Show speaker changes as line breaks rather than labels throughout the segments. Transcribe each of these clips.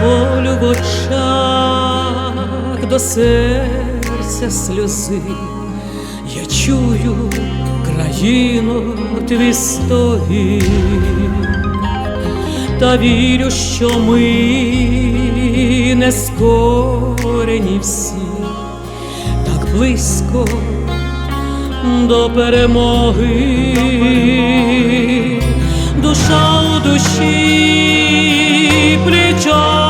болю в очах, до серця сльози, я чую країну твістої та вірю, що ми не скорені всі, так близько до перемоги, душа у душі. Joy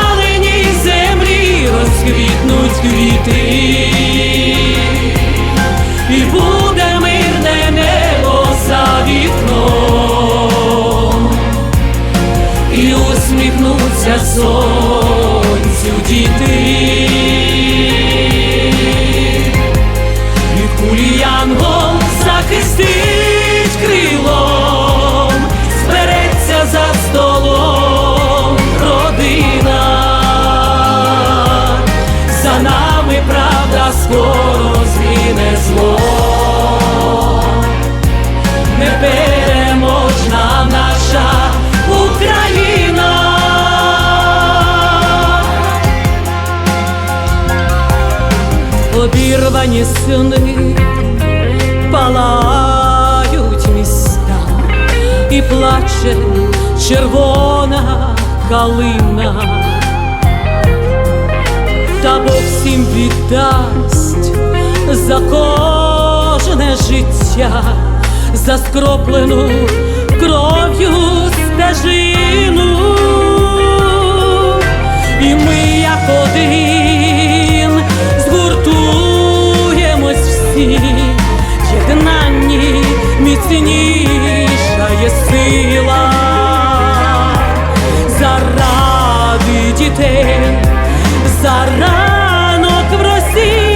землі розквітнуть квіти, і буде мирне небо за вікном, і усміхнуться сонцю Обірвані сни палають міста і плаче червона калина, та Бог всім віддасть за кожне життя, за скроплену кров'ю стежину, єднанні міцніша є сила. Заради дітей, за ранок в росі,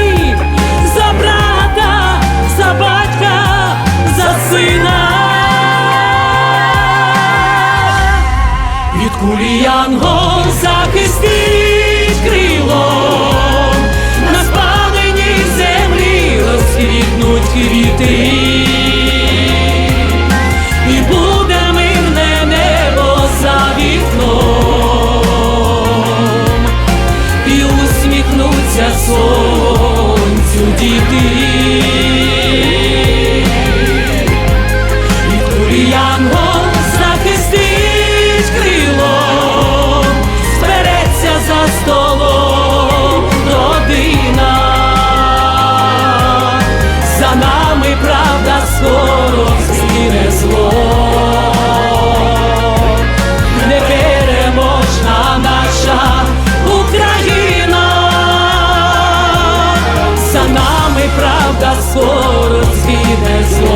Yes,